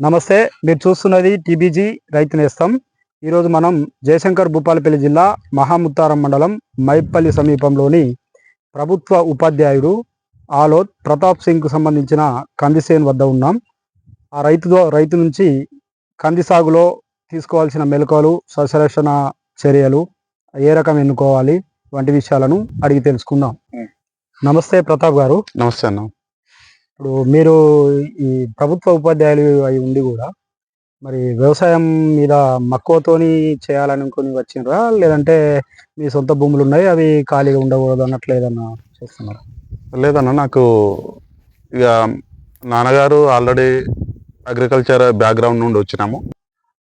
నమస్తే మీరు చూస్తున్నది టీబీజీ రైతు నేస్తం. ఈరోజు మనం జయశంకర్ భూపాలపల్లి జిల్లా మహాముత్తారం మండలం మైపల్లి సమీపంలోని ప్రభుత్వ ఉపాధ్యాయుడు ఆలోత్ ప్రతాప్ సింగ్కు సంబంధించిన కందిసేన్ వద్ద ఉన్నాం. ఆ రైతుతో రైతు నుంచి కంది సాగులో తీసుకోవాల్సిన మెలకువలు సస్యరక్షణ చర్యలు ఏ రకం ఎన్నుకోవాలి వంటి విషయాలను అడిగి తెలుసుకుందాం. నమస్తే ప్రతాప్ గారు. నమస్తే అన్న. ఇప్పుడు మీరు ఈ ప్రభుత్వ ఉపాధ్యాయులు అయి ఉండి కూడా మరి వ్యవసాయం మీద మక్కువతోని చేయాలనుకుని వచ్చిండ్రా? లేదంటే మీ సొంత భూములు ఉన్నాయి అవి ఖాళీగా ఉండకూడదు అన్నట్లు ఏదన్నా చేస్తున్నారు? లేదన్న నాకు ఇక నాన్నగారు ఆల్రెడీ అగ్రికల్చర్ బ్యాక్గ్రౌండ్ నుండి వచ్చినాము.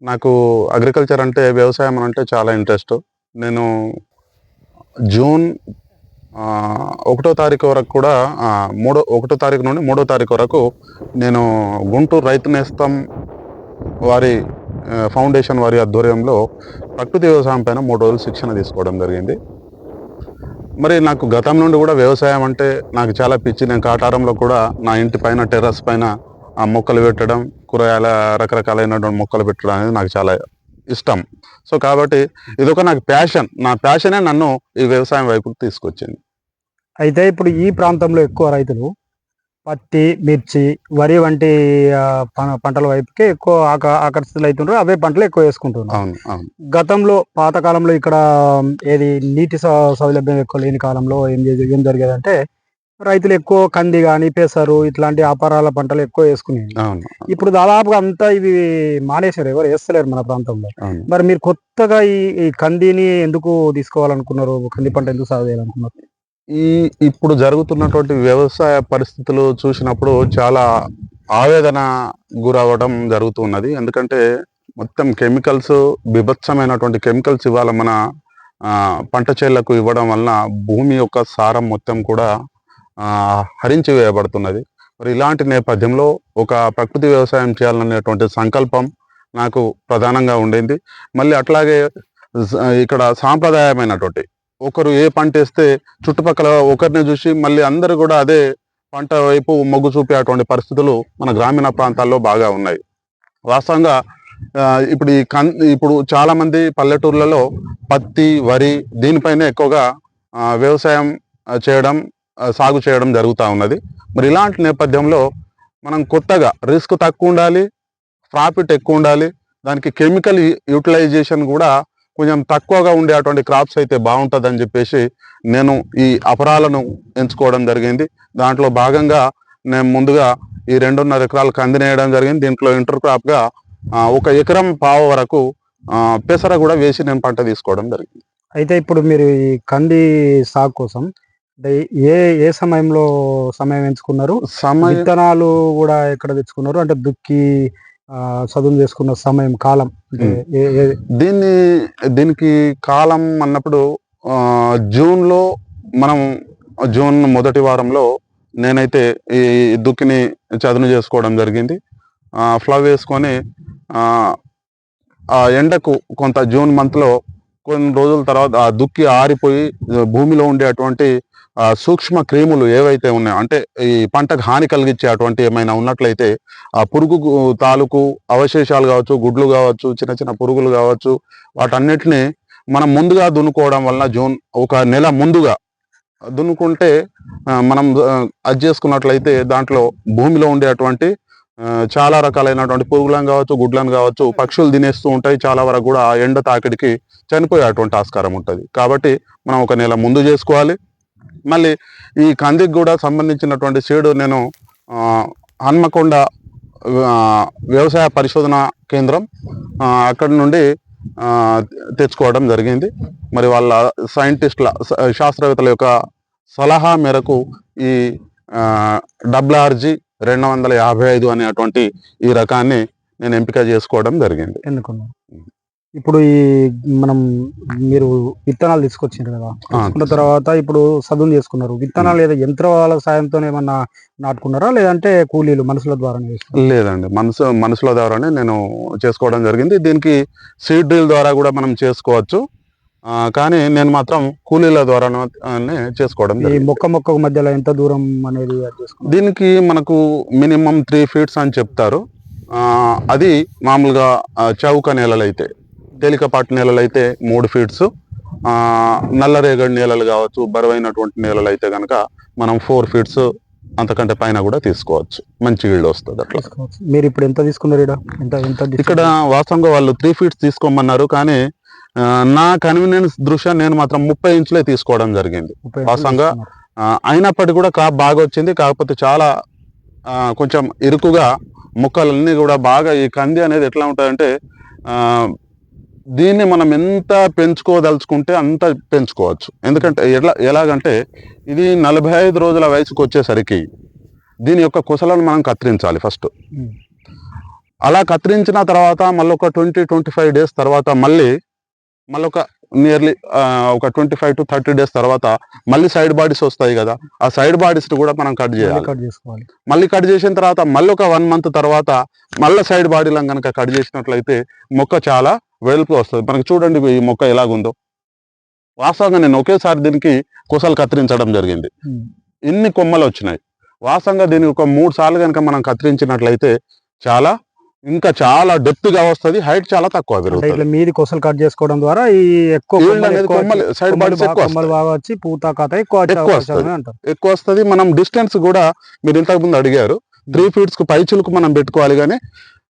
నాకు అగ్రికల్చర్ అంటే వ్యవసాయం అని అంటే చాలా ఇంట్రెస్ట్. నేను జూన్ ఒకటో తారీఖు వరకు కూడా మూడో ఒకటో తారీఖు నుండి మూడో తారీఖు వరకు నేను గుంటూరు రైతు నేస్తం వారి ఫౌండేషన్ వారి ఆధ్వర్యంలో ప్రకృతి వ్యవసాయం పైన మూడు రోజులు శిక్షణ తీసుకోవడం జరిగింది. మరి నాకు గతం నుండి కూడా వ్యవసాయం అంటే నాకు చాలా పిచ్చి. నేను కాటారంలో కూడా నా ఇంటి పైన టెర్రస్ పైన ఆ మొక్కలు పెట్టడం కూరగాయల రకరకాలైనటువంటి మొక్కలు పెట్టడం అనేది నాకు చాలా ఇష్టం. సో కాబట్టి ఇదొక నాకు ప్యాషన్. నా ప్యాషనే నన్ను ఈ వ్యవసాయం వైపుకు తీసుకొచ్చింది. అయితే ఇప్పుడు ఈ ప్రాంతంలో ఎక్కువ రైతులు పత్తి మిర్చి వరి వంటి పంటల వైపుకి ఎక్కువ ఆక ఆకర్షితులు అవుతుండ్రు అవే పంటలు ఎక్కువ వేసుకుంటున్నారు గతంలో పాతకాలంలో ఇక్కడ ఏది నీటి సౌ- సౌలభ్యం ఎక్కువ లేని కాలంలో ఏం ఏం జరిగేదంటే రైతులు ఎక్కువ కంది కానీ పెసరు ఇట్లాంటి అపరాల పంటలు ఎక్కువ వేసుకునేది. అవును ఇప్పుడు దాదాపుగా అంతా ఇవి మానేశారు. ఎవరు వేస్తలేరు మన ప్రాంతంలో. మరి మీరు కొత్తగా ఈ కందిని ఎందుకు తీసుకోవాలనుకున్నారు? కంది పంట ఎందుకు సాగు చేయాలనుకున్నారు? ఈ ఇప్పుడు జరుగుతున్నటువంటి వ్యవసాయ పరిస్థితులు చూసినప్పుడు చాలా ఆవేదన గురవ్వడం జరుగుతున్నది ఎందుకంటే మొత్తం కెమికల్స్ బిభత్సమైనటువంటి కెమికల్స్ ఇవాళ మన పంట చేళ్ళకు ఇవ్వడం వలన భూమి యొక్క సారం మొత్తం కూడా హరించి వేయబడుతున్నది. మరి ఇలాంటి నేపథ్యంలో ఒక ప్రకృతి వ్యవసాయం చేయాలనేటువంటి సంకల్పం నాకు ప్రధానంగా ఉండింది. మళ్ళీ అట్లాగే ఇక్కడ సాంప్రదాయమైనటువంటి ఒకరు ఏ పంట వేస్తే చుట్టుపక్కల ఒకరిని చూసి మళ్ళీ అందరూ కూడా అదే పంట వైపు మొగ్గు చూపే అటువంటి పరిస్థితులు మన గ్రామీణ ప్రాంతాల్లో బాగా ఉన్నాయి. వాస్తవంగా ఇప్పుడు ఈ కన్ ఇప్పుడు చాలామంది పల్లెటూర్లలో పత్తి వరి దీనిపైనే ఎక్కువగా వ్యవసాయం చేయడం సాగు చేయడం జరుగుతూ ఉన్నది. మరి ఇలాంటి నేపథ్యంలో మనం కొత్తగా రిస్క్ తక్కువ ఉండాలి ప్రాఫిట్ ఎక్కువ ఉండాలి దానికి కెమికల్ యూటిలైజేషన్ కూడా కొంచెం తక్కువగా ఉండే అటువంటి క్రాప్స్ అయితే బాగుంటుందని చెప్పేసి నేను ఈ అపరాలను ఎంచుకోవడం జరిగింది. దాంట్లో భాగంగా నేను ముందుగా ఈ రెండున్నర ఎకరాలు కందినేయడం జరిగింది. దీంట్లో ఇంటర్ క్రాప్గా ఒక ఎకరం పావు వరకు పెసర కూడా వేసి నేను పంట తీసుకోవడం జరిగింది. అయితే ఇప్పుడు మీరు ఈ కంది సాగు కోసం ఏ ఏ సమయంలో సమయం ఎంచుకున్నారు? సమయం విత్తనాలు కూడా ఎక్కడ తెచ్చుకున్నారు? అంటే దుక్కి ఆ, చదును చేసుకున్న సమయం కాలం దీన్ని దీనికి కాలం అన్నప్పుడు ఆ, జూన్లో మనం జూన్ మొదటి వారంలో నేనైతే ఈ దుక్కిని చదును చేసుకోవడం జరిగింది. ఆ, ఫ్లవ్ వేసుకొని ఆ, ఎండకు కొంత జూన్ మంత్లో కొన్ని రోజుల తర్వాత ఆ దుక్కి ఆరిపోయి భూమిలో ఉండేటువంటి సూక్ష్మ క్రిములు ఏవైతే ఉన్నాయో అంటే ఈ పంటకు హాని కలిగించే అటువంటి ఏమైనా ఉన్నట్లయితే ఆ పురుగు తాలూకు అవశేషాలు కావచ్చు గుడ్లు కావచ్చు చిన్న చిన్న పురుగులు కావచ్చు వాటన్నిటిని మనం ముందుగా దున్నుకోవడం వలన జూన్ ఒక నెల ముందుగా దున్నుకుంటే మనం అది చేసుకున్నట్లయితే దాంట్లో భూమిలో ఉండేటువంటి చాలా రకాలైనటువంటి పురుగులను కావచ్చు గుడ్లను కావచ్చు పక్షులు తినేస్తూ ఉంటాయి. చాలా వరకు కూడా ఆ ఎండ తాకిడికి చనిపోయేటువంటి ఆస్కారం ఉంటుంది. కాబట్టి మనం ఒక నెల ముందు చేసుకోవాలి. మళ్ళీ ఈ కందికి కూడా సంబంధించినటువంటి సీడు నేను హన్మకొండ వ్యవసాయ పరిశోధన కేంద్రం అక్కడి నుండి తెచ్చుకోవడం జరిగింది. మరి వాళ్ళ సైంటిస్టుల శాస్త్రవేత్తల యొక్క సలహా మేరకు ఈ డబ్ల్యూఆర్జి రెండు వందల యాభై ఐదు అనేటువంటి ఈ రకాన్ని నేను ఎంపిక చేసుకోవడం జరిగింది. ఎన్నుకున్నారు? ఇప్పుడు ఈ మనం మీరు విత్తనాలు తీసుకొచ్చారు కదా తీసుకున్న తర్వాత ఇప్పుడు చదువు చేసుకున్నారు. విత్తనాలు లేదా యంత్రాల సాయంతో ఏమన్నా నాటుకున్నారా? లేదంటే కూలీలు మనుషుల ద్వారా లేదండి. మనసు మనసులో ద్వారానే నేను చేసుకోవడం జరిగింది. దీనికి సీడ్ డ్రిల్ ద్వారా కూడా మనం చేసుకోవచ్చు. ఆ, కానీ నేను మాత్రం కూలీల ద్వారానే చేసుకోవడం ఈ మొక్క మొక్క మధ్యలో ఎంత దూరం అనేది దీనికి మనకు మినిమం త్రీ ఫీట్స్ అని చెప్తారు. ఆ, అది మామూలుగా చౌక నేలలు అయితే తేలికపాటి నేలలు అయితే మూడు ఫీట్స్. ఆ, నల్లరేగడి నేలలు కావచ్చు బరువైనటువంటి నేలలు అయితే కనుక మనం ఫోర్ ఫీట్స్ అంతకంటే పైన కూడా తీసుకోవచ్చు. మంచి ఈల్డ్ వస్తుంది అట్లా. మీరు ఇప్పుడు ఎంత తీసుకున్నారు? ఇక్కడ వాస్తవంగా వాళ్ళు త్రీ ఫీట్స్ తీసుకోమన్నారు కానీ నా కన్వీనియన్స్ దృష్ట్యా నేను మాత్రం ముప్పై ఇంచులే తీసుకోవడం జరిగింది. వాస్తవంగా అయినప్పటికీ కూడా కాప్ బాగా వచ్చింది కాకపోతే చాలా కొంచెం ఇరుకుగా ముక్కలన్నీ కూడా బాగా ఈ కంది అనేది ఎట్లా ఉంటుందంటే ఆ, దీన్ని మనం ఎంత పెంచుకోదలుచుకుంటే అంత పెంచుకోవచ్చు. ఎందుకంటే ఎట్లా ఎలాగంటే ఇది నలభై ఐదు రోజుల వయసుకు వచ్చేసరికి దీని యొక్క కుసలను మనం కత్తిరించాలి ఫస్ట్. అలా కత్తిరించిన తర్వాత మళ్ళీ ఒక ట్వంటీ ట్వంటీ ఫైవ్ డేస్ తర్వాత మళ్ళీ మళ్ళీ ఒక నియర్లీ ఒక twenty five to thirty days తర్వాత మళ్ళీ సైడ్ బాడీస్ వస్తాయి కదా ఆ సైడ్ బాడీస్ కూడా మనం కట్ చేయాలి. కట్ చేసుకోవాలి. మళ్ళీ కట్ చేసిన తర్వాత మళ్ళీ ఒక వన్ మంత్ తర్వాత మళ్ళీ సైడ్ బాడీలను కనుక కట్ చేసినట్లయితే మొక్క చాలా వెడల్పు వస్తుంది. మనకి చూడండి ఈ మొక్క ఎలాగుందో. వాస్తవంగా నేను ఒకేసారి దీనికి కుసలు కత్తిరించడం జరిగింది. ఇన్ని కొమ్మలు వచ్చినాయి. వాస్తవంగా దీనికి ఒక మూడు సార్లు కనుక మనం కత్తిరించినట్లయితే చాలా ఇంకా చాలా డెప్త్గా వస్తుంది హైట్ చాలా తక్కువ పెరుగుతుంది. మీది కొసలు కట్ చేసుకోవడం ద్వారా ఈ ఎక్కువ సైడ్ బాడీస్ ఎక్కువ వచ్చి పూత కథ ఎక్కువ ఎక్కువ వస్తది. ఎక్కువ మనం డిస్టెన్స్ కూడా మీరు ఇంతకు ముందు అడిగారు. త్రీ ఫీట్స్కు పైచులకు మనం పెట్టుకోవాలి కానీ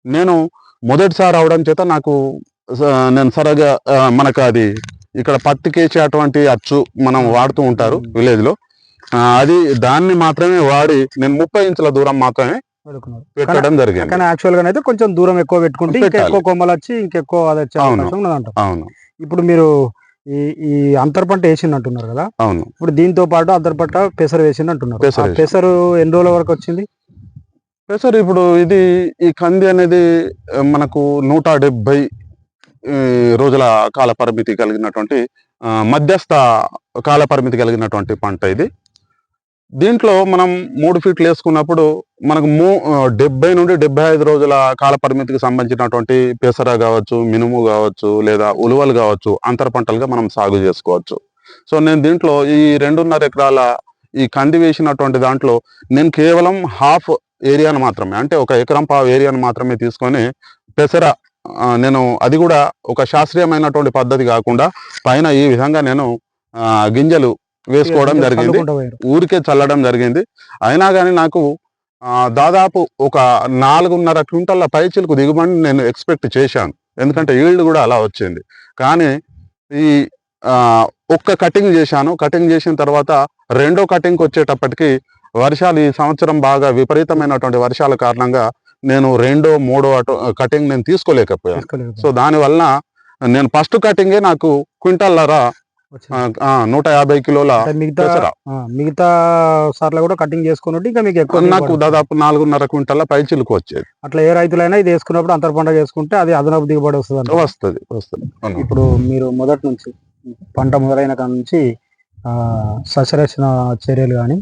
నేను మొదటిసారి అవడం చేత నాకు నేను సరగా మనకు అది ఇక్కడ పత్తికేసి అటువంటి అచ్చు మనం వాడుతూ ఉంటారు. విలేజ్లో ఆ, అది దాన్ని మాత్రమే వాడి నేను ముప్పై ఇంచుల దూరం మాత్రమే. పెట్టడం జరిగింది కానీ యాక్చువల్గా అయితే కొంచెం దూరం ఎక్కువ పెట్టుకుంటే ఇంకా. ఎక్కువ కొమ్మలు వచ్చి ఇంకెక్కువ అది వచ్చే అవును. అవకాశం ఇప్పుడు మీరు ఈ ఈ అంతర్ పంట వేసింది అంటున్నారు కదా అవును ఇప్పుడు దీంతో పాటు అంతర్ పంట పెసరు వేసింది అంటున్నారు పెసరు. పెసరు ఎన్ని రోజుల వరకు వచ్చింది సార్ ఇప్పుడు ఇది ఈ కంది అనేది మనకు నూట డెబ్బై రోజుల కాల పరిమితి కలిగినటువంటి మధ్యస్థ కాల పరిమితి కలిగినటువంటి పంట ఇది. దీంట్లో మనం మూడు ఫీట్లు వేసుకున్నప్పుడు మనకు మూ డెబ్బై నుండి డెబ్బై ఐదు రోజుల కాల పరిమితికి సంబంధించినటువంటి పెసర కావచ్చు మినుము కావచ్చు లేదా ఉలువలు కావచ్చు అంతర పంటలుగా మనం సాగు చేసుకోవచ్చు. సో నేను దీంట్లో ఈ రెండున్నర ఎకరాల ఈ కంది వేసినటువంటి దాంట్లో నేను కేవలం హాఫ్ ఏరియాను మాత్రమే అంటే ఒక ఎకరం పావు ఏరియాను మాత్రమే తీసుకొని పెసర నేను అది కూడా ఒక శాస్త్రీయమైనటువంటి పద్ధతి కాకుండా పైన ఈ విధంగా నేను ఆ, గింజలు వేసుకోవడం జరిగింది. ఊరికే చల్లడం జరిగింది. అయినా కానీ నాకు దాదాపు ఒక నాలుగున్నర క్వింటల్ల పైచిలకు దిగుబడి నేను ఎక్స్పెక్ట్ చేశాను. ఎందుకంటే ఈల్డ్ కూడా అలా వచ్చింది. కానీ ఈ ఒక్క కటింగ్ చేశాను. కటింగ్ చేసిన తర్వాత రెండో కటింగ్కి వచ్చేటప్పటికి వర్షాలు ఈ సంవత్సరం బాగా విపరీతమైనటువంటి వర్షాల కారణంగా నేను రెండో మూడో అటు కటింగ్ నేను తీసుకోలేకపోయాను. సో దాని వలన నేను ఫస్ట్ కటింగే నాకు క్వింటల్లరా నూట యాభై కిలోల మిగతా మిగతా సార్లు కూడా కటింగ్ చేసుకున్నట్టు ఇంకా మీకు ఎక్కువ నాకు దాదాపు నాలుగున్నర క్వింటల్ల పై చిలుకు వచ్చేది అట్లా ఏ రైతులైనా ఇది వేసుకున్నప్పుడు అంతర్ పంట చేసుకుంటే అది అదనపు దిగుబడి వస్తుంది. వస్తుంది వస్తుంది. ఇప్పుడు మీరు మొదటి నుంచి పంట మొదలైన కాడ నుంచి ఆ, సస్యరక్షణ చర్యలు కానీ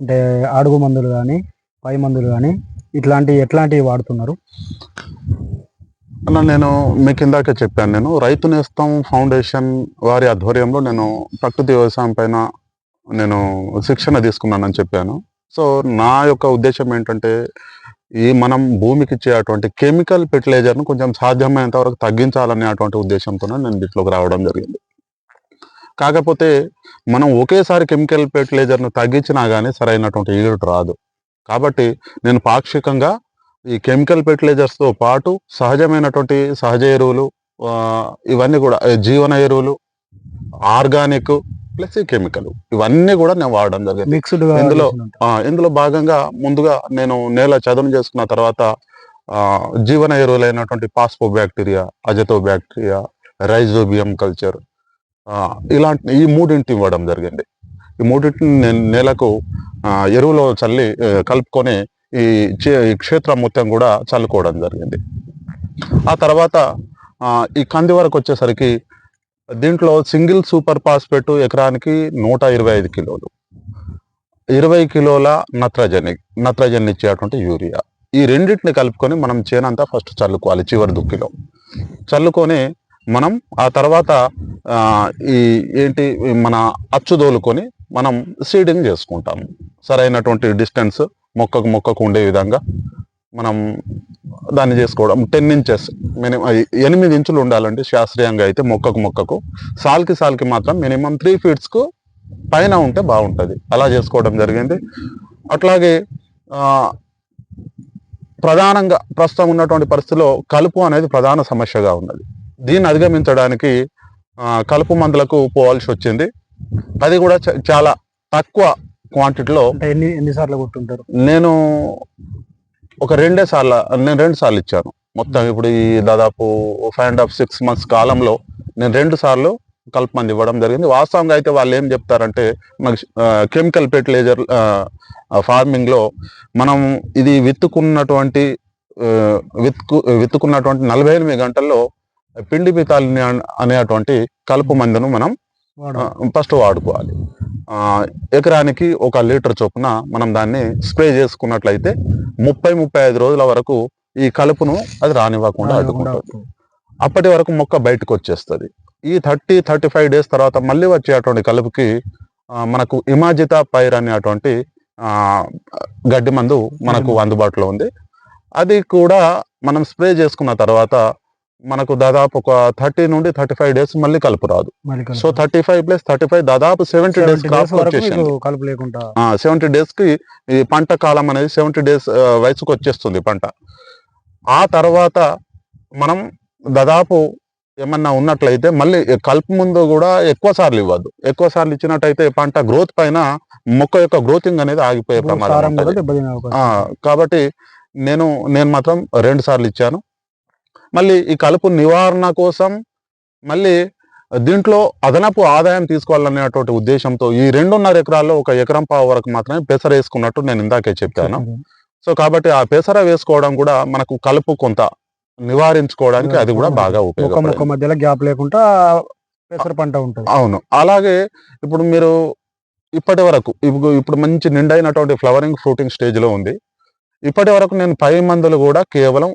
అంటే అడుగు మందులు కానీ పై మందులు కానీ ఇట్లాంటి ఎట్లాంటివి వాడుతున్నారు? అలా నేను మీకు ఇందాక చెప్పాను. నేను రైతు నేస్తం ఫౌండేషన్ వారి ఆధ్వర్యంలో నేను ప్రకృతి వ్యవసాయం పైన నేను శిక్షణ తీసుకున్నానని చెప్పాను. సో నా యొక్క ఉద్దేశం ఏంటంటే ఈ మనం భూమికి ఇచ్చే అటువంటి కెమికల్ ఫెర్టిలైజర్ను కొంచెం సాధ్యమైనంత వరకు తగ్గించాలనే అటువంటి ఉద్దేశంతో నేను దీంట్లోకి రావడం జరిగింది. కాకపోతే మనం ఒకేసారి కెమికల్ ఫెర్టిలైజర్ను తగ్గించినా కానీ సరైనటువంటి ఈడు రాదు. కాబట్టి నేను పాక్షికంగా ఈ కెమికల్ ఫెర్టిలైజర్స్తో పాటు సహజమైనటువంటి సహజ ఎరువులు ఇవన్నీ కూడా జీవన ఎరువులు ఆర్గానిక్ ప్లస్ ఈ కెమికల్. ఇవన్నీ కూడా నేను వాడడం జరిగింది. మిక్స్డ్ ఇందులో ఇందులో భాగంగా ముందుగా నేను నేల చదును చేసుకున్న తర్వాత జీవన ఎరువులైనటువంటి phospho bacteria అజతో bacteria rhizobium culture ఇలాంటి ఈ మూడింటిని ఇవ్వడం జరిగింది. ఈ మూడింటిని నేలకు ఎరువులో చల్లి కలుపుకొని ఈ చే- ఈ క్షేత్రం మొత్తం కూడా చల్లుకోవడం జరిగింది. ఆ తర్వాత ఈ కంది వరకు వచ్చేసరికి దీంట్లో సింగిల్ సూపర్ ఫాస్ఫేట్ ఎకరానికి నూట ఇరవై ఐదు కిలోలు. ఇరవై కిలోల నత్రజని నత్రజని ఇచ్చేటువంటి యూరియా. ఈ రెండింటిని కలుపుకొని మనం చేనంతా ఫస్ట్ చల్లుకోవాలి చివరి దుక్కిలో. చల్లుకొని మనం ఆ తర్వాత ఈ ఏంటి మన అచ్చు దోలుకొని మనం సీడింగ్ చేసుకుంటాము. సరైనటువంటి డిస్టెన్స్ మొక్కకు మొక్కకు ఉండే విధంగా మనం దాన్ని చేసుకోవడం. టెన్ ఇంచెస్ మినిమం ఎనిమిది ఇంచులు ఉండాలండి శాస్త్రీయంగా అయితే మొక్కకు మొక్కకు. సాల్కి సాల్కి మాత్రం మినిమం త్రీ ఫీట్స్కు పైన ఉంటే బాగుంటుంది. అలా చేసుకోవడం జరిగింది. అట్లాగే ప్రధానంగా ప్రస్తుతం ఉన్నటువంటి పరిస్థితిలో కలుపు అనేది ప్రధాన సమస్యగా ఉన్నది. దీన్ని అధిగమించడానికి కలుపు మందులకు పోవాల్సి వచ్చింది. అది కూడా చాలా తక్కువ క్వాంటిటీలో ఎన్ని ఎన్నిసార్లు కొట్టుంటారు? నేను ఒక రెండే సార్లు నేను రెండు సార్లు ఇచ్చాను. మొత్తం ఇప్పుడు ఈ దాదాపు five and half six months కాలంలో నేను రెండు సార్లు కలుపు మంది ఇవ్వడం జరిగింది. వాస్తవంగా అయితే వాళ్ళు ఏం చెప్తారంటే మనకి కెమికల్ ఫెర్టిలైజర్ ఫార్మింగ్లో మనం ఇది విత్తుకున్నటువంటి విత్తుకు విత్తుకున్నటువంటి నలభై ఎనిమిది గంటల్లో పిండి పితాలిని అనేటువంటి కలుపు మందును మనం. ఫస్ట్ వాడుకోవాలి. ఎకరానికి ఒక లీటర్ చొప్పున మనం దాన్ని స్ప్రే చేసుకున్నట్లయితే ముప్పై ముప్పై ఐదు రోజుల వరకు ఈ కలుపును అది రానివ్వకుండా అడ్డుకుంటుంది. అప్పటి వరకు మొక్క బయటకు వచ్చేస్తుంది. ఈ థర్టీ థర్టీ ఫైవ్ డేస్ తర్వాత మళ్ళీ వచ్చేటువంటి కలుపుకి మనకు ఇమాజితా పైర్ అనేటువంటి గడ్డి మందు మనకు అందుబాటులో ఉంది. అది కూడా మనం స్ప్రే చేసుకున్న తర్వాత మనకు దాదాపు ఒక థర్టీ నుండి థర్టీ ఫైవ్ డేస్ మళ్ళీ కలుపు రాదు. So thirty five plus thirty five దాదాపు సెవెంటీ డేస్ 70 క్రాప్ days వరకు వచ్చేసింది కలుపు లేకుండా. సెవెంటీ డేస్కి ఈ పంట కాలం అనేది సెవెంటీ డేస్ వయసుకు వచ్చేస్తుంది పంట. ఆ తర్వాత మనం దాదాపు ఏమన్నా ఉన్నట్లయితే మళ్ళీ కలుపు ముందు కూడా ఎక్కువ సార్లు ఇవ్వద్దు. ఎక్కువ సార్లు ఇచ్చినట్టయితే పంట గ్రోత్ పైన మొక్క యొక్క గ్రోతింగ్ అనేది ఆగిపోయే ప్రమాదం కాబట్టి నేను నేను మాత్రం రెండు సార్లు ఇచ్చాను. మళ్ళీ ఈ కలుపు నివారణ కోసం మళ్ళీ దీంట్లో అదనపు ఆదాయం తీసుకోవాలనేటువంటి ఉద్దేశంతో ఈ రెండున్నర ఎకరాల్లో ఒక ఎకరం పావు వరకు మాత్రమే పెసర వేసుకున్నట్టు నేను ఇందాకే చెప్పాను. సో కాబట్టి ఆ పెసర వేసుకోవడం కూడా మనకు కలుపు కొంత నివారించుకోవడానికి అది కూడా బాగా ఉపయోగపడుతుంది మధ్యలో గ్యాప్ లేకుండా పెసర పంట ఉంటుంది. అవును. అలాగే ఇప్పుడు మీరు ఇప్పటి వరకు ఇప్పుడు ఇప్పుడు మంచి నిండైనటువంటి ఫ్లవరింగ్ ఫ్రూటింగ్ స్టేజ్లో ఉంది. ఇప్పటి వరకు నేను పై మందులు కూడా కేవలం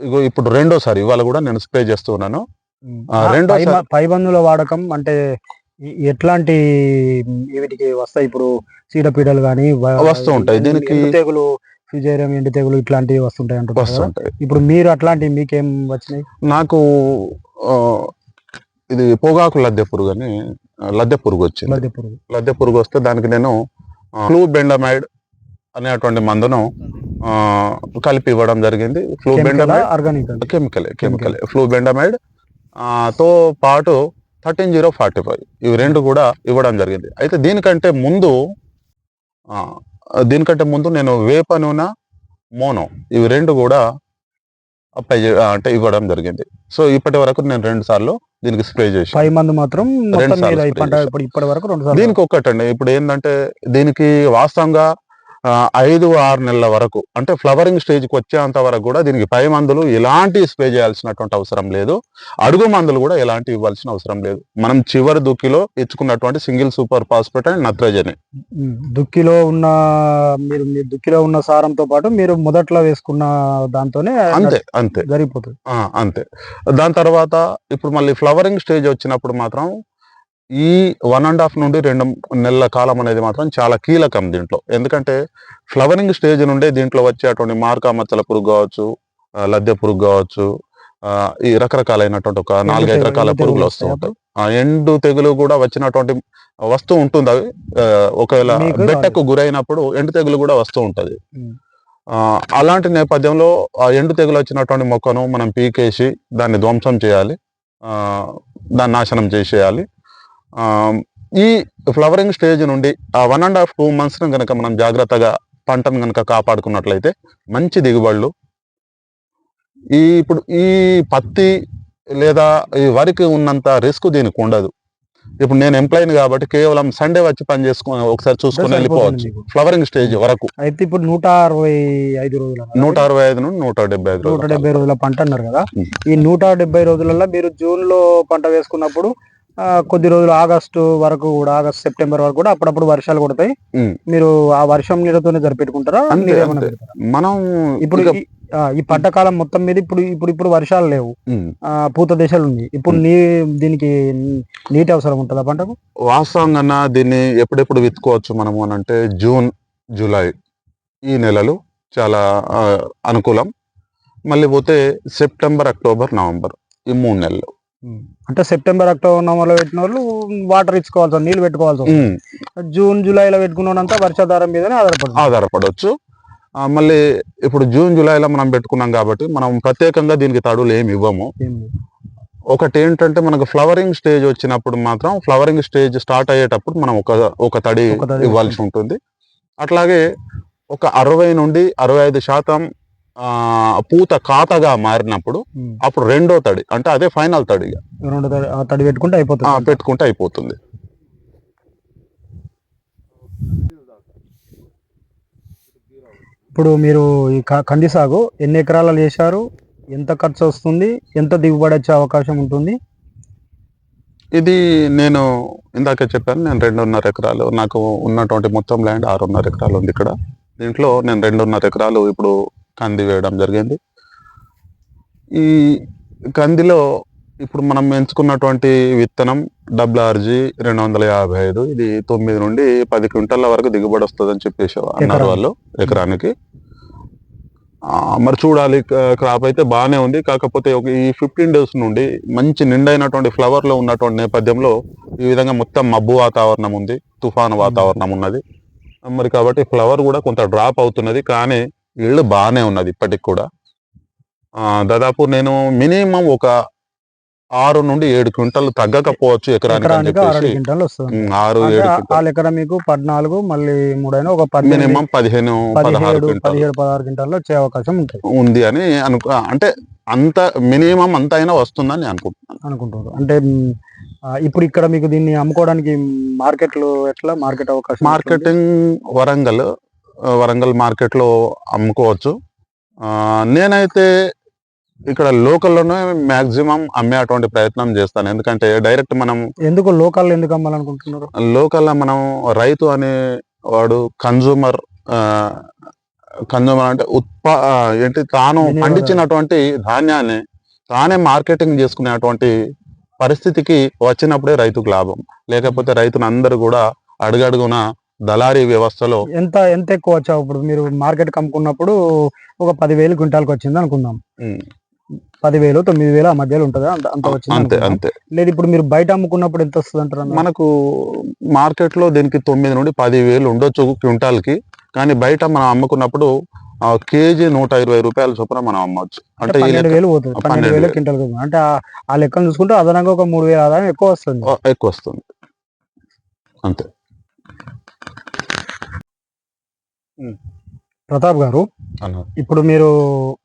ఇగో ఇప్పుడు రెండోసారి ఇవాళ కూడా నేను స్ప్రే చేస్తున్నాను రెండో పై సారి- మ- పై బంధుల వాడకం అంటే ఎట్లాంటి వీటికి వస్తాయి? ఇప్పుడు చీడపీడలు కానీ వస్తూ ఉంటాయి. దీనికి- తెగులు ఫిజేరియం ఎండు తెగులు ఇట్లాంటివి వస్తుంటాయి కదా. వస్తుంటాయి. ఇప్పుడు మీరు అట్లాంటివి మీకేం వచ్చినాయి? నాకు ఇది పొగాకు లద్దె పురుగు అని లద్దె పురుగు వచ్చింది. లద్దె పురుగు. లద్దె పురుగు వస్తే దానికి నేను ఫ్లూ బెండమైడ్ అనేటువంటి మందును కలిపి ఇవ్వడం జరిగింది. Flubendiamide organic chemical chemical ఫ్లూ బెండమైడ్తో పాటు థర్టీన్ జీరో ఫార్టీ ఫైవ్ ఇవి రెండు కూడా ఇవ్వడం జరిగింది. అయితే దీనికంటే ముందు దీనికంటే ముందు నేను వేప నూనె మోనో ఇవి రెండు కూడా అప్లై అంటే ఇవ్వడం జరిగింది. సో ఇప్పటి వరకు నేను రెండు సార్లు దీనికి స్ప్రే చేసి పై మందు మాత్రం రెండు సార్లు దీనికి ఒక్కటండి ఇప్పుడు ఏంటంటే దీనికి వాస్తవంగా ఐదు ఆరు నెలల వరకు. అంటే ఫ్లవరింగ్ స్టేజ్కి వచ్చేంత వరకు కూడా దీనికి పై మందులు ఎలాంటి స్ప్రే చేయాల్సినటువంటి అవసరం లేదు. అడుగు మందులు కూడా ఎలాంటి ఇవ్వాల్సిన అవసరం లేదు. మనం చివరి దుక్కిలో ఇచ్చుకున్నటువంటి సింగిల్ సూపర్ ఫాస్ఫేట్ అండ్ నత్రజని. దుక్కిలో ఉన్న మీరు మీ దుక్కిలో ఉన్న సారంతో పాటు మీరు మొదట్లో వేసుకున్న దాంతోనే అంతే అంతే. జరిగిపోతుంది ఆ, అంతే. దాని తర్వాత ఇప్పుడు మళ్ళీ ఫ్లవరింగ్ స్టేజ్ వచ్చినప్పుడు మాత్రం ఈ వన్ అండ్ హాఫ్ నుండి రెండు నెలల కాలం అనేది మాత్రం చాలా కీలకం దీంట్లో. ఎందుకంటే ఫ్లవరింగ్ స్టేజ్ నుండే దీంట్లో వచ్చేటువంటి మార్కా మచ్చల పురుగు కావచ్చు లద్దె పురుగు కావచ్చు ఆ, ఈ రకరకాలైనటువంటి ఒక నాలుగైదు రకాల పురుగులు వస్తూ ఉంటాయి. ఆ ఎండు తెగులు కూడా వచ్చినటువంటి వస్తూ ఉంటుంది అవి. ఒకవేళ బెట్టకు గురైనప్పుడు ఎండు తెగులు కూడా వస్తూ ఉంటది. అలాంటి నేపథ్యంలో ఆ ఎండు తెగులు వచ్చినటువంటి మొక్కను మనం పీకేసి దాన్ని ధ్వంసం చేయాలి. ఆ, దాన్ని నాశనం చేసేయాలి. ఈ ఫ్లవరింగ్ స్టేజ్ నుండి ఆ one and half two months కనుక మనం జాగ్రత్తగా పంటను కనుక కాపాడుకున్నట్లయితే మంచి దిగుబడులు ఈ ఇప్పుడు ఈ పత్తి లేదా ఈ వరికి ఉన్నంత రిస్క్ దీనికి ఉండదు ఇప్పుడు నేను ఎంప్లాయీని కాబట్టి కేవలం సండే వచ్చి పని చేసుకొని ఒకసారి చూసుకొని వెళ్ళిపోవచ్చు. ఫ్లవరింగ్ స్టేజ్ వరకు అయితే ఇప్పుడు నూట అరవై ఐదు రోజులు. నూట అరవై ఐదు నుండి నూట డెబ్బై ఐదు నూట రోజుల డెబ్బై రోజుల పంట అన్నారు కదా. ఈ నూట డెబ్బై రోజులలో మీరు జూన్లో పంట వేసుకున్నప్పుడు కొద్ది రోజులు ఆగస్టు వరకు కూడా ఆగస్ట్ సెప్టెంబర్ వరకు కూడా అప్పుడప్పుడు వర్షాలు కొడతాయి. మీరు ఆ వర్షం నీళ్ళతోనే. పెడతారా? మనం ఇప్పుడు ఈ- ఆ, ఈ పంట కాలం మొత్తం మీద ఇప్పుడు ఇప్పుడు ఇప్పుడు వర్షాలు లేవు. పూత దశలు ఉంది. ఇప్పుడు నీ దీనికి నీటి అవసరం ఉంటుందా పంటకు? వాస్తవంగా దీన్ని ఎప్పుడెప్పుడు విత్తుకోవచ్చు మనము అని అంటే జూన్ జూలై ఈ నెలలు చాలా అనుకూలం. మళ్ళీ పోతే సెప్టెంబర్ అక్టోబర్ నవంబర్ ఈ మూడు నెలలు. అంటే సెప్టెంబర్ అక్టోబర్ నవంబర్లో పెట్టిన వాళ్ళు వాటర్ ఇచ్చుకోవాల్సి నీళ్ళు పెట్టుకోవాల్సి వస్తుంది. జూన్ జూలైలో పెట్టుకున్నంతా వర్షాధారం మీదనే ఆధారపడుతుంది. ఆధారపడవచ్చు మళ్ళీ ఇప్పుడు జూన్ జూలైలో మనం పెట్టుకున్నాం కాబట్టి మనం ప్రత్యేకంగా దీనికి తడులు ఏమి ఇవ్వము. ఒకటి ఏంటంటే మనకు ఫ్లవరింగ్ స్టేజ్ వచ్చినప్పుడు మాత్రం ఫ్లవరింగ్ స్టేజ్ స్టార్ట్ అయ్యేటప్పుడు మనం ఒక ఒక తడి ఇవ్వాల్సి ఉంటుంది. అట్లాగే ఒక అరవై నుండి అరవై ఐదు శాతం పూత కాతగా మారినప్పుడు. అప్పుడు రెండో తడి అంటే అదే ఫైనల్ తడి. రెండు తడి ఆ తడి పెట్టుకుంటే ఆ, అయిపోతుంది పెట్టుకుంటే అయిపోతుంది. ఇప్పుడు మీరు ఈ కంది సాగు ఎన్ని ఎకరాలలో చేశారు? ఎంత ఖర్చు వస్తుంది? ఎంత దిగుబడి వచ్చే అవకాశం ఉంటుంది? ఇది నేను ఇందాక చెప్పాను నేను రెండున్నర ఎకరాలు నాకు ఉన్నటువంటి మొత్తం ల్యాండ్ ఆరున్నర ఎకరాలు ఉంది ఇక్కడ. దీంట్లో నేను రెండున్నర ఎకరాలు ఇప్పుడు కంది వేయడం జరిగింది. ఈ కందిలో ఇప్పుడు మనం ఎంచుకున్నటువంటి విత్తనం డబ్ల్యూఆర్జీ రెండు వందల యాభై ఐదు ఇది తొమ్మిది నుండి పది క్వింటాల వరకు దిగుబడి వస్తుందని చెప్పేసి అన్నారు. వాళ్ళు ఎకరానికి. మరి చూడాలి క్రాప్ అయితే బాగానే ఉంది. కాకపోతే ఒక ఈ ఫిఫ్టీన్ డేస్ నుండి మంచి నిండైనటువంటి ఫ్లవర్లో ఉన్నటువంటి నేపథ్యంలో ఈ విధంగా మొత్తం మబ్బు వాతావరణం ఉంది తుఫాను వాతావరణం ఉన్నది. మరి కాబట్టి ఫ్లవర్ కూడా కొంత డ్రాప్ అవుతున్నది. కానీ ఇళ్ళు బాగానే ఉన్నది ఇప్పటికి కూడా. దాదాపు నేను మినిమం ఒక ఆరు నుండి ఏడు క్వింటల్ తగ్గకపోవచ్చు ఎకరానికి ఆరు ఏడు మీకు పద్నాలుగు మళ్ళీ మూడైనా ఒక మినిమం పదిహేను పదహారు పదిహేడు పదహారు క్వింటాల్లో వచ్చే అవకాశం ఉంటుంది. ఉంది అని అనుకో అంటే అంత మినిమం అంత అయినా వస్తుందని అనుకుంటున్నాను. అనుకుంటున్నారు. అంటే ఇప్పుడు ఇక్కడ మీకు దీన్ని అమ్ముకోవడానికి మార్కెట్లు ఎట్లా? మార్కెట్ అవకాశం? మార్కెటింగ్ వరంగల్ వరంగల్ మార్కెట్లో అమ్ముకోవచ్చు. ఆ, నేనైతే ఇక్కడ లోకల్లోనే మాక్సిమం అమ్మేటువంటి ప్రయత్నం చేస్తాను. ఎందుకంటే డైరెక్ట్ మనం ఎందుకు లోకల్ ఎందుకు అమ్మాలనుకుంటున్నారు? లోకల్ మనం రైతు అనే వాడు కన్జూమర్ కన్జూమర్ అంటే ఉత్పా ఏంటి తాను. పండించినటువంటి ధాన్యాన్ని తానే మార్కెటింగ్ చేసుకునేటువంటి పరిస్థితికి వచ్చినప్పుడే రైతుకు లాభం. లేకపోతే రైతును అందరూ కూడా అడుగడుగున దళారీ వ్యవస్థలో ఎంత ఎంత ఎక్కువ వచ్చావు? ఇప్పుడు మీరు మార్కెట్ అమ్ముకున్నప్పుడు ఒక పదివేలు క్వింటాల్కి వచ్చింది అనుకుందాం. పదివేలు తొమ్మిది వేలు ఆ మధ్యలో ఉంటుందా? అంత వచ్చింది అంతే. అంతే. లేదు ఇప్పుడు మీరు బయట అమ్ముకున్నప్పుడు ఎంత వస్తుంది అంటారు? మనకు మార్కెట్లో దీనికి తొమ్మిది నుండి పది వేలు ఉండొచ్చు క్వింటాల్కి కానీ బయట మనం అమ్ముకున్నప్పుడు కేజీ నూట ఇరవై రూపాయల చొప్పున మనం అమ్మవచ్చు అంటే పన్నెండు వేలు పోతుంది. పన్నెండు పన్నెండు వేలు వేలు. క్వింటాల్ అంటే ఆ- లెక్కను చూసుకుంటే అదనంగా ఒక మూడు వేల ఆదాయం ఎక్కువ వస్తుంది. ఎక్కువ వస్తుంది. అంతే. ప్రతాప్ గారు ఇప్పుడు మీరు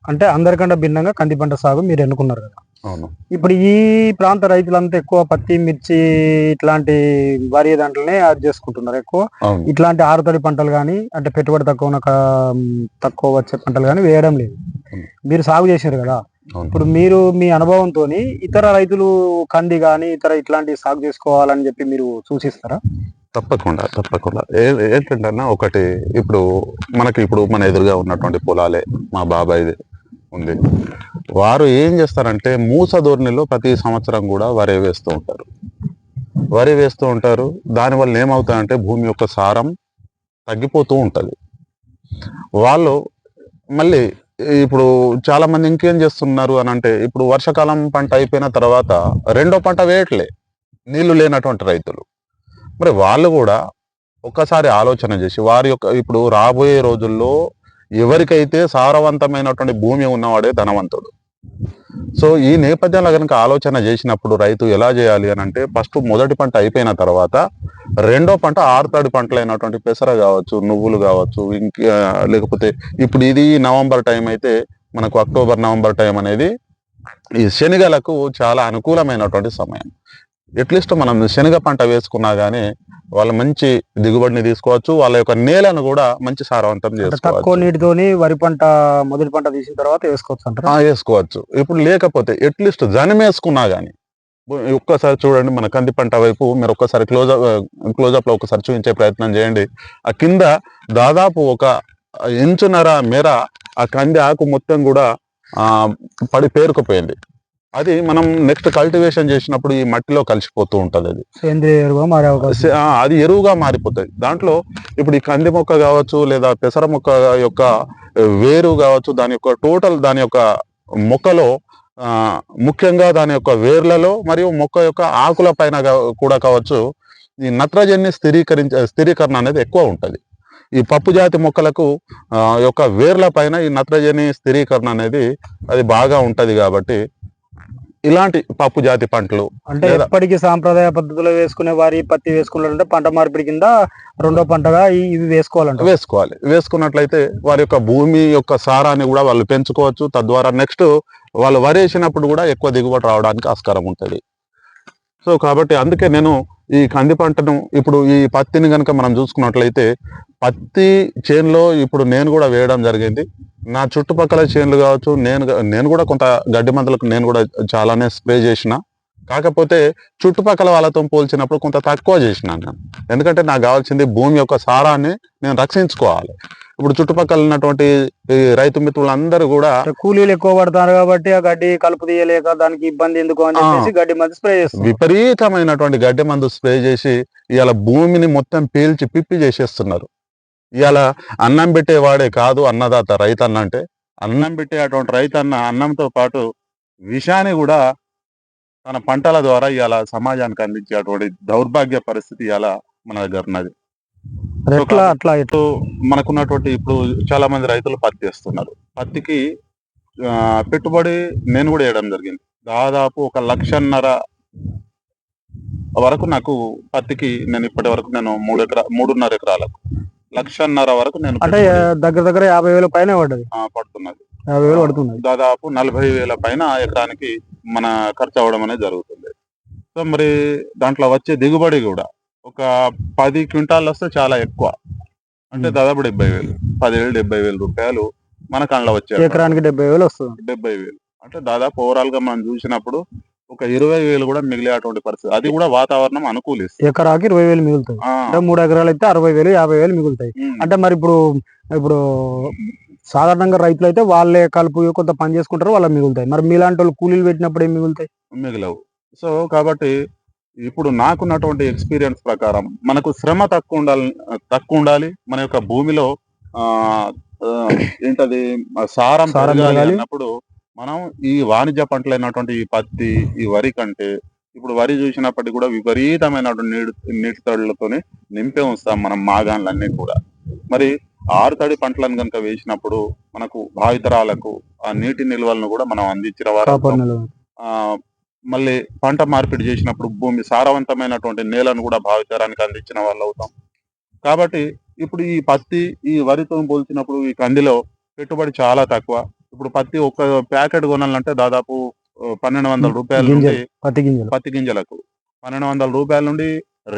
అంటే అందరికంటే భిన్నంగా కంది పంట సాగు మీరు ఎన్నుకున్నారు కదా. అవును. ఇప్పుడు ఈ ప్రాంత రైతులంతా ఎక్కువ పత్తి మిర్చి ఇట్లాంటి వరి దాంట్లోనే అది చేసుకుంటున్నారు ఎక్కువ. ఇట్లాంటి ఆరుతడి పంటలు కానీ అంటే పెట్టుబడి తక్కువ ఉన్న తక్కువ వచ్చే పంటలు కానీ వేయడం లేదు. మీరు సాగు చేశారు కదా. ఇప్పుడు మీరు మీ అనుభవంతో ఇతర రైతులు కంది కానీ ఇతర ఇట్లాంటి సాగు చేసుకోవాలని చెప్పి మీరు సూచిస్తారా? తప్పకుండా తప్పకుండా. ఏంటంటే అన్న ఒకటి ఇప్పుడు మనకి ఇప్పుడు మన ఎదురుగా ఉన్నటువంటి పొలాలే మా బాబాయ్ది ఉంది. వారు ఏం చేస్తారంటే మూస ధోరణిలో ప్రతి సంవత్సరం కూడా వరి వేస్తూ ఉంటారు. వరి వేస్తూ ఉంటారు. దానివల్ల ఏమవుతాయంటే భూమి యొక్క సారం తగ్గిపోతూ ఉంటుంది. వాళ్ళు మళ్ళీ ఇప్పుడు చాలా మంది ఇంకేం చేస్తున్నారు అని అంటే ఇప్పుడు వర్షాకాలం పంట అయిపోయిన తర్వాత రెండో పంట వేయట్లే. నీళ్ళు లేనటువంటి రైతులు. మరి వాళ్ళు కూడా ఒక్కసారి ఆలోచన చేసి వారి యొక్క ఇప్పుడు రాబోయే రోజుల్లో ఎవరికైతే సారవంతమైనటువంటి భూమి ఉన్నవాడే ధనవంతుడు. సో ఈ నేపథ్యంలో కనుక ఆలోచన చేసినప్పుడు రైతు ఎలా చేయాలి అని అంటే ఫస్ట్ మొదటి పంట అయిపోయిన తర్వాత రెండో పంట ఆరుతడి పంటలైనటువంటి పెసర కావచ్చు నువ్వులు కావచ్చు ఇంకా లేకపోతే ఇప్పుడు ఇది నవంబర్ టైం అయితే మనకు అక్టోబర్ నవంబర్ టైం అనేది ఈ శనిగలకు చాలా అనుకూలమైనటువంటి సమయం. అట్లీస్ట్ మనం శనగ పంట వేసుకున్నా గానీ వాళ్ళ మంచి దిగుబడిని తీసుకోవచ్చు వాళ్ళ యొక్క నేలను కూడా మంచి సారవంతం అంటే తక్కువ చేసుకోవచ్చు నీటితోని వరి పంట మొదటి పంట తీసిన తర్వాత వేసుకోవచ్చు వేసుకోవచ్చు. ఇప్పుడు లేకపోతే అట్లీస్ట్ జనం వేసుకున్నా గానీ ఒక్కసారి చూడండి మన కంది పంట వైపు మీరు ఒక్కసారి క్లోజ్ క్లోజప్లో ఒకసారి చూపించే ప్రయత్నం చేయండి. ఆ కింద దాదాపు ఒక ఇంచున్నర మేర ఆ కంది ఆకు మొత్తం కూడా ఆ పడి పేరుకుపోయింది. అది మనం నెక్స్ట్ కల్టివేషన్ చేసినప్పుడు ఈ మట్టిలో కలిసిపోతూ ఉంటది అది. సేంద్రియ ఎరువుగా మారే అది ఎరువుగా మారిపోతుంది. దాంట్లో ఇప్పుడు ఈ కంది మొక్క కావచ్చు లేదా పెసర మొక్క యొక్క వేరు కావచ్చు దాని యొక్క టోటల్ దాని యొక్క మొక్కలో ఆ, ముఖ్యంగా దాని యొక్క వేర్లలో మరియు మొక్క యొక్క ఆకుల పైన కూడా కావచ్చు ఈ నత్రజని స్థిరీకరించ స్థిరీకరణ అనేది ఎక్కువ ఉంటుంది. ఈ పప్పు జాతి మొక్కలకు ఆ, యొక్క వేర్ల పైన ఈ నత్రజని స్థిరీకరణ అనేది అది బాగా ఉంటది కాబట్టి ఇలాంటి పప్పు జాతి పంటలు అంటే ఎప్పటికీ సాంప్రదాయ పద్ధతిలో వేసుకునే వారి పత్తి వేసుకున్నారంటే పంట మార్పిడి కింద రెండో పంటగా ఇవి వేసుకోవాలంట వేసుకోవాలి. వేసుకున్నట్లయితే వారి యొక్క భూమి యొక్క సారాన్ని కూడా వాళ్ళు పెంచుకోవచ్చు. తద్వారా నెక్స్ట్ వాళ్ళు వరి వేసినప్పుడు కూడా ఎక్కువ దిగుబడి రావడానికి ఆస్కారం ఉంటుంది. సో కాబట్టి అందుకే నేను ఈ కంది పంటను ఇప్పుడు ఈ పత్తిని కనుక మనం చూసుకున్నట్లయితే పత్తి చేనులో ఇప్పుడు నేను కూడా వేయడం జరిగింది. నా చుట్టుపక్కల చేనులు కావచ్చు నేను నేను కూడా కొంత గడ్డి మందులకు నేను కూడా చాలానే స్ప్రే చేసిన. కాకపోతే చుట్టుపక్కల వాళ్ళతో పోల్చినప్పుడు కొంత తక్కువ చేసినాను నేను. ఎందుకంటే నాకు కావాల్సింది భూమి యొక్క సారాన్ని నేను రక్షించుకోవాలి. ఇప్పుడు చుట్టుపక్కల ఉన్నటువంటి రైతు మిత్రులందరూ కూడా కూలీలు ఎక్కువ పడతారు కాబట్టి ఆ గడ్డి కలుపు తీయలేక దానికి ఇబ్బంది ఎందుకు అని. చెప్పేసి గడ్డి మంది స్ప్రే చేస్తారు విపరీతమైనటువంటి గడ్డి మందు స్ప్రే చేసి ఇవాళ భూమిని మొత్తం పీల్చి పిప్పి చేసేస్తున్నారు. ఇవాళ అన్నం పెట్టేవాడే కాదు అన్నదాత రైతన్న అంటే. అన్నం పెట్టే అటువంటి రైతన్న అన్నంతో పాటు విషాన్ని కూడా తన పంటల ద్వారా ఇవాళ సమాజానికి అందించే అటువంటి దౌర్భాగ్య పరిస్థితి ఇవాళ మన దగ్గర ఉన్నది. అట్లా ఇప్పుడు మనకున్నటువంటి ఇప్పుడు చాలా మంది రైతులు పత్తి వేస్తున్నారు. పత్తికి పెట్టుబడి నేను కూడా వేయడం జరిగింది. దాదాపు ఒక లక్షన్నర వరకు నాకు పత్తికి నేను ఇప్పటి వరకు నేను మూడు ఎకరా మూడున్నర ఎకరాలకు లక్షన్నర వరకు నేను అంటే దగ్గర దగ్గర యాభై వేల పైన పడ్డది. పడుతున్నది. యాభై వేలు పడుతున్నది. దాదాపు నలభై వేల పైన ఎకరానికి మన ఖర్చు అవ్వడం అనేది జరుగుతుంది. సో మరి దాంట్లో వచ్చే దిగుబడి కూడా ఒక పది క్వింటాల్ వస్తే చాలా ఎక్కువ. అంటే. దాదాపు డెబ్బై వేలు పదివేలు డెబ్బై వేలు రూపాయలు మన కళ్ళ వచ్చే ఎకరానికి డెబ్బై వేలు వస్తుంది. డెబ్బై వేలు. అంటే దాదాపు ఓవరాల్గా మనం చూసినప్పుడు ఒక ఇరవై వేలు కూడా మిగిలేటువంటి పరిస్థితి. అది కూడా వాతావరణం అనుకూలిస్తుంది. ఎకరాకి ఇరవై వేలు మిగులుతాయి. అంటే మూడు ఎకరాలు అయితే అరవై వేలు యాభై వేలు మిగులుతాయి. అంటే మరి ఇప్పుడు ఇప్పుడు సాధారణంగా రైతులు అయితే వాళ్ళే కలుపు కొంత పని చేసుకుంటారు వాళ్ళకి మిగులుతాయి. మరి మీలాంటి వాళ్ళు కూలీలు పెట్టినప్పుడు ఏం మిగులుతాయి? మిగిలవు. సో కాబట్టి ఇప్పుడు నాకున్నటువంటి ఎక్స్పీరియన్స్ ప్రకారం మనకు శ్రమ తక్కువ ఉండాలి తక్కువ ఉండాలి. మన యొక్క భూమిలో ఏంటది సారం. అన్నప్పుడు మనం ఈ వాణిజ్య పంటలైనటువంటి ఈ పత్తి ఈ వరి కంటే ఇప్పుడు వరి చూసినప్పటికీ కూడా విపరీతమైనటువంటి నీటి నీటి తడులతోనే నింపే ఉంస్తాం మనం మాగాన్లన్నీ కూడా. మరి ఆరు తడి పంటలను కనుక వేసినప్పుడు మనకు భావితరాలకు ఆ నీటి నిల్వలను కూడా మనం అందించిన వారు మళ్ళీ పంట మార్పిడి చేసినప్పుడు భూమి సారవంతమైనటువంటి నేలను కూడా భావితరానికి అందించిన వాళ్ళు అవుతాం. కాబట్టి ఇప్పుడు ఈ పత్తి ఈ వరితో పోల్చినప్పుడు ఈ కందిలో పెట్టుబడి చాలా తక్కువ. ఇప్పుడు పత్తి ఒక ప్యాకెట్ కొనాలంటే దాదాపు పన్నెండు వందల రూపాయల నుండి గింజలు పత్తి గింజలు. పత్తి గింజలకు పన్నెండు వందల రూపాయల నుండి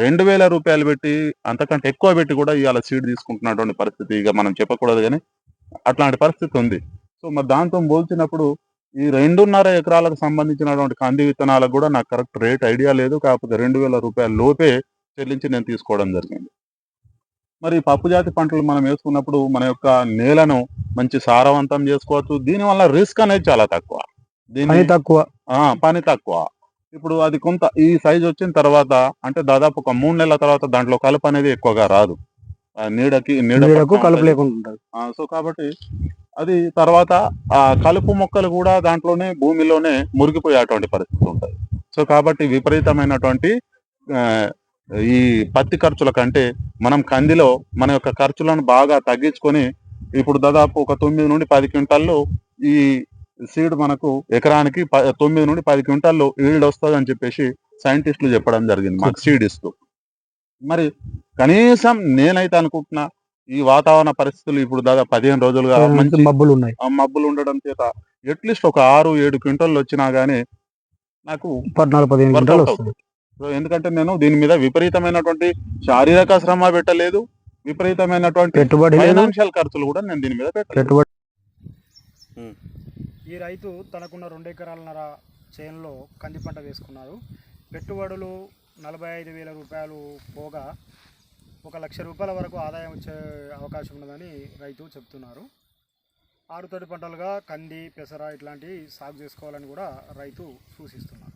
రెండు వేల రూపాయలు పెట్టి అంతకంటే ఎక్కువ పెట్టి కూడా ఇవాళ సీడ్ తీసుకుంటున్నటువంటి పరిస్థితి ఇక మనం చెప్పకూడదు కానీ అట్లాంటి పరిస్థితి ఉంది. సో మరి దాంతో పోల్చినప్పుడు ఈ రెండున్నర ఎకరాలకు సంబంధించినటువంటి కంది విత్తనాలకు కూడా నాకు కరెక్ట్ రేట్ ఐడియా లేదు. కాకపోతే రెండు వేల రూపాయల లోపే చెల్లించి నేను తీసుకోవడం జరిగింది. మరి పప్పు జాతి పంటలు మనం వేసుకున్నప్పుడు మన యొక్క నేలను మంచి సారవంతం చేసుకోవచ్చు. దీనివల్ల రిస్క్ అనేది చాలా తక్కువ. దీని తక్కువ. ఆ పని తక్కువ. ఇప్పుడు అది కొంత ఈ సైజ్ వచ్చిన తర్వాత అంటే దాదాపు ఒక మూడు నెలల తర్వాత దాంట్లో కలుపు అనేది ఎక్కువగా రాదు. నీడకి నీడ నీడకు కలుపు. లేకుండా సో కాబట్టి అది తర్వాత ఆ కలుపు మొక్కలు కూడా దాంట్లోనే భూమిలోనే మురిగిపోయేటువంటి పరిస్థితి ఉంటుంది. సో కాబట్టి విపరీతమైనటువంటి ఈ పత్తి ఖర్చుల కంటే మనం కందిలో మన యొక్క ఖర్చులను బాగా తగ్గించుకొని ఇప్పుడు దాదాపు ఒక తొమ్మిది నుండి పది క్వింటాల్లో ఈ సీడ్ మనకు ఎకరానికి తొమ్మిది నుండి పది క్వింటాల్లో ఈల్డ్ వస్తుంది అని చెప్పేసి సైంటిస్టులు చెప్పడం జరిగింది మాకు సీడ్ ఇస్తూ. మరి కనీసం నేనైతే అనుకుంటున్నా ఈ వాతావరణ పరిస్థితులు ఇప్పుడు దాదాపు పదిహేను రోజులుగా మంచి మబ్బులు ఉన్నాయి. ఆ మబ్బులు ఉండడం చేత అట్లీస్ట్ ఒక ఆరు ఏడు క్వింటల్ వచ్చినా గానీ నాకు పద్నాలుగు పదిహేను వస్తుంది సో ఎందుకంటే నేను దీని మీద విపరీతమైనటువంటి శారీరక శ్రమ పెట్టలేదు విపరీతమైనటువంటి పెట్టుబడి ఫైనాన్షియల్ ఖర్చులు కూడా నేను దీని మీద పెట్టుబడి. ఈ రైతు తనకున్న రెండు ఎకరాలన్నర చేనులో కంది పంట వేసుకున్నారు పెట్టుబడులు నలభై ఐదు వేల రూపాయలు పోగా ఒక లక్ష రూపాయల వరకు ఆదాయం వచ్చే అవకాశం ఉన్నదని రైతు చెప్తున్నారు. ఆరుతడి పంటలుగా కంది పెసర ఇట్లాంటివి సాగు చేసుకోవాలని కూడా రైతు సూచిస్తున్నారు.